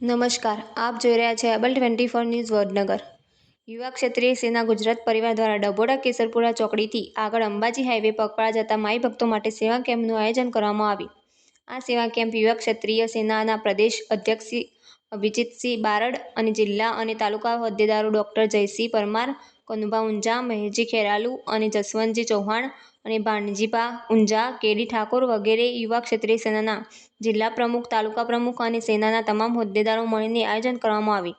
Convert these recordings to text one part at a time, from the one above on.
નમસ્કાર, આપ જોઈ રહ્યા છે able twenty four news Vadnagar. Yuva Kshatriya Sena Gujarat પરિવાર દ્વારા ડભોડા કેસરપુરા ચોકડીથી આગળ અંબાજી હાઈવે પગપાળા જતા માઈ ભક્તો માટે સેવા કેમ્પનું આયોજન કરવામાં આવ્યું. આ સેવા કેમ્પ યુવા ક્ષત્રિય સેનાના પ્રદેશ અધ્યક્ષ અભિજીતસિંહ બારડ અને જિલ્લા અને તાલુકા હોદ્દેદારો ડૉક્ટર જયસિંહ પરમાર કનુભા ઊંઝા મહેશજી ખેરાલુ અને જસવંતજી ચૌહાણ અને ભાણજીભા ઊંઝા, કેડી ઠાકોર વગેરે યુવા ક્ષેત્રીય સેનાના જિલ્લા પ્રમુખ, તાલુકા પ્રમુખ અને સેનાના તમામ હોદ્દેદારો મળીને આયોજન કરવામાં આવી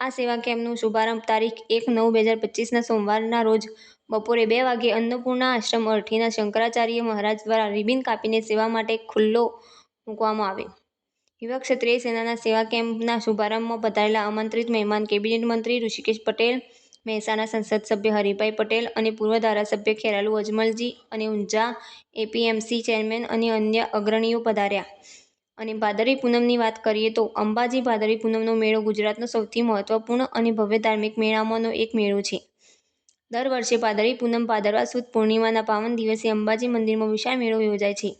આ સેવા કેમ્પનું શુભારંભ તારીખ એક નવ બે હજાર પચીસના સોમવારના રોજ બપોરે બે વાગે અન્નપૂર્ણા આશ્રમ અરઠીના શંકરાચાર્ય મહારાજ દ્વારા રિબિન કાપીને સેવા માટે ખુલ્લો મૂકવામાં આવ્યો. યુવા ક્ષત્રિય સેનાના સેવા કેમ્પના શુભારંભમાં પધારેલા આમંત્રિત મહેમાન કેબિનેટ મંત્રી ઋષિકેશ પટેલ મહેસાણા સંસદ સભ્ય હરિભાઈ પટેલ અને પૂર્વ ધારાસભ્ય ખેરાલુ અજમલજી અને ઊંઝા એપીએમસી ચેરમેન અને અન્ય અગ્રણીઓ પધાર્યા. અને ભાદરવી પૂનમની વાત કરીએ તો અંબાજી ભાદરવી પૂનમનો મેળો ગુજરાતનો સૌથી મહત્વપૂર્ણ અને ભવ્ય ધાર્મિક મેળામાંનો એક મેળો છે. દર વર્ષે ભાદરવી પૂનમ ભાદરવા સુદ પૂર્ણિમાના પાવન દિવસે અંબાજી મંદિરમાં વિશાળ મેળો યોજાય છે.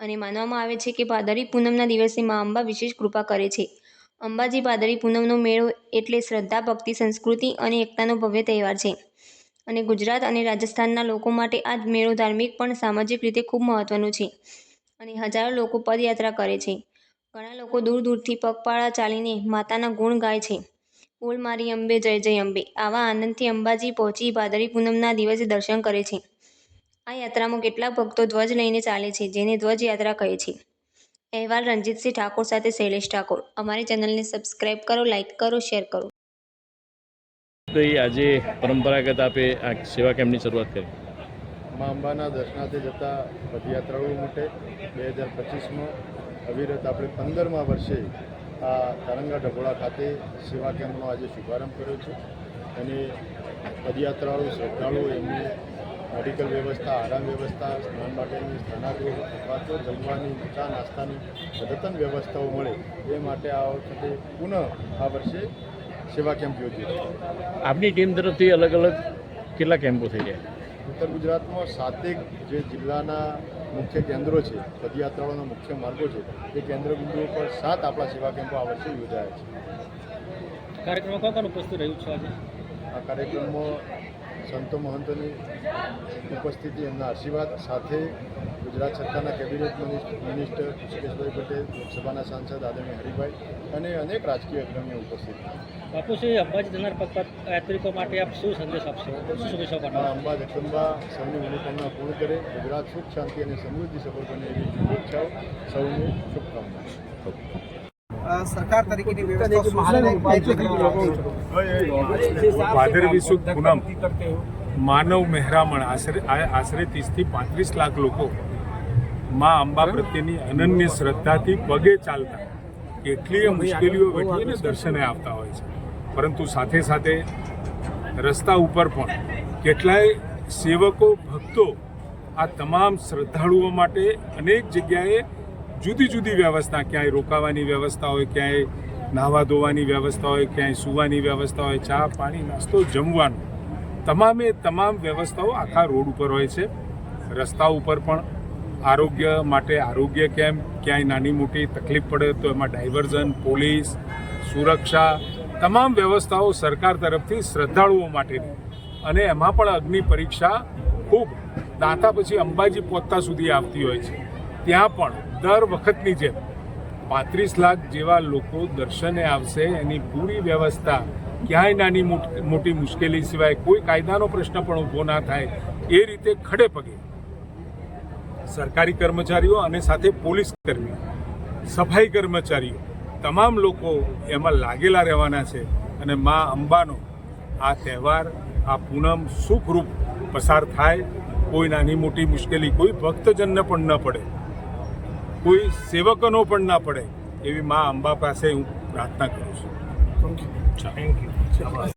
અને માનવામાં આવે છે કે ભાદરવી પૂનમના દિવસે મા અંબા વિશેષ કૃપા કરે છે. અંબાજી ભાદરવી પૂનમનો મેળો એટલે શ્રદ્ધા, ભક્તિ, સંસ્કૃતિ અને એકતાનો ભવ્ય તહેવાર છે. અને ગુજરાત અને રાજસ્થાનના લોકો માટે આ મેળો ધાર્મિક પણ સામાજિક રીતે ખૂબ મહત્વનો છે અને હજારો લોકો પદયાત્રા કરે છે. ઘણા લોકો દૂર દૂરથી પગપાળા ચાલીને માતાના ગુણ ગાય છે. બોલ મારી અંબે, જય જય અંબે. આવા આનંદથી અંબાજી પહોંચી ભાદરી પૂનમના દિવસે દર્શન કરે છે. આ યાત્રામાં કેટલાક ભક્તો ધ્વજ લઈને ચાલે છે, જેને ધ્વજ યાત્રા કહે છે. અહેવાલ રણજીતસિંહ ઠાકોર સાથે શૈલેષ ઠાકોર. અમારી ચેનલને સબસ્ક્રાઈબ કરો લાઇક કરો શેર કરો. તો એ આજે પરંપરાગત આપે આ સેવા કેમ્પની શરૂઆત કરી? મા અંબાના દર્શનાર્થે જતા પદયાત્રાળુઓ માટે બે હજાર પચીસમાં અવિરત આપણે પંદરમા વર્ષે આ તરંગા ઢગોળા ખાતે સેવા કેમ્પનો આજે શુભારંભ કર્યો છે. અને પદયાત્રાળુ શ્રદ્ધાળુઓ એમને મેડિકલ વ્યવસ્થા આરામ વ્યવસ્થા સ્નાન માટેની સ્નાનાગૃહ અથવા તો જમવાની ચા નાસ્તાની અદ્યતન વ્યવસ્થાઓ મળે એ માટે આ વખતે પુનઃ આ વર્ષે સેવા કેમ્પ યોજ્યો છે. આપની ટીમ તરફથી અલગ અલગ કેટલા કેમ્પો થઈ ગયા ઉત્તર ગુજરાતમાં સાતેક જે જિલ્લાના મુખ્ય કેન્દ્રો છે પદયાત્રાઓના મુખ્ય માર્ગો છે તે કેન્દ્ર બિંદુઓ પર સાત આપણા સેવા કેમ્પો આ વર્ષે યોજાયા છે. કાર્યક્રમમાં કોણ કોણ ઉપસ્થિત રહ્યું છે આજે? આ કાર્યક્રમમાં સંતો મહંતોની ઉપસ્થિતિ એમના આશીર્વાદ સાથે ગુજરાત સરકારના cabinet minister minister Rushikeshbhai Patel લોકસભાના સાંસદ આદરણીય હરિભાઈ અને અનેક રાજકીય અગ્રણીઓ ઉપસ્થિત. બાપુશ્રી અંબાજી જનાર યાત્રિકો માટે આપ શું સંદેશ આપશો? શુભેચ્છા પાઠવો અંબા જગદંબા સૌની મનોકામના પૂર્ણ કરે. ગુજરાત સુખ શાંતિ અને સમૃદ્ધિ સફળ બને એવી શુભેચ્છાઓ સૌને શુભકામનાઓ અ, સરકાર તરીકેની વ્યવસ્થા પૂનમ. માનવ મહેરામણ આશરે આ- આશરે ત્રીસથી પાંત્રીસ લાખ લોકો માં અંબા પ્રત્યેની અનન્ય શ્રદ્ધાથી પગે ચાલતા કેટલીય મુશ્કેલીઓ વેઠીને દર્શને આવતા હોય છે. પરંતુ સાથે સાથે રસ્તા ઉપર પણ કેટલાય સેવકો ભક્તો આ તમામ શ્રદ્ધાળુઓ માટે અનેક જગ્યાએ જુદી જુદી વ્યવસ્થા, ક્યાંય રોકાવાની વ્યવસ્થા હોય, ક્યાંય નાહવા ધોવાની વ્યવસ્થા હોય, ક્યાંય સૂવાની વ્યવસ્થા હોય, ચા, પાણી, નાસ્તો, જમવાનો. તમામે તમામ વ્યવસ્થાઓ આખા રોડ ઉપર હોય છે. રસ્તા ઉપર પણ આરોગ્ય માટે આરોગ્ય કેમ્પ, ક્યાંય નાની મોટી તકલીફ પડે તો એમાં ડાયવર્ઝન, પોલીસ, સુરક્ષા, તમામ વ્યવસ્થાઓ સરકાર તરફથી શ્રદ્ધાળુઓ માટેની. અને એમાં પણ અગ્નિ પરીક્ષા ખૂબ. દાંતા પછી અંબાજી પહોંચતા સુધી આવતી હોય છે. ત્યાં પણ દર વખતની જેમ પાંત્રીસ લાખ જેવા લોકો દર્શને આવશે. એની પૂરી વ્યવસ્થા ક્યાંય નાની મોટ- મુશ્કેલી સિવાય કોઈ કાયદાનો પ્રશ્ન પણ ઊભો ના થાય એ રીતે ખડે પગે સરકારી કર્મચારીઓ અને સાથે પોલીસ કર્મીઓ સફાઈ કર્મચારીઓ, તમામ લોકો એમાં લાગેલા રહેવાના છે અને મા અંબાનો આ તહેવાર, આ પૂનમ સુખરૂપ પસાર થાય. કોઈ નાની મોટી મુશ્કેલી કોઈ ભક્તજનને પણ ન પડે. કોઈ સેવકોનો પણ ના પડે એવી મા અંબા પાસે હું પ્રાર્થના કરું છું. Thank you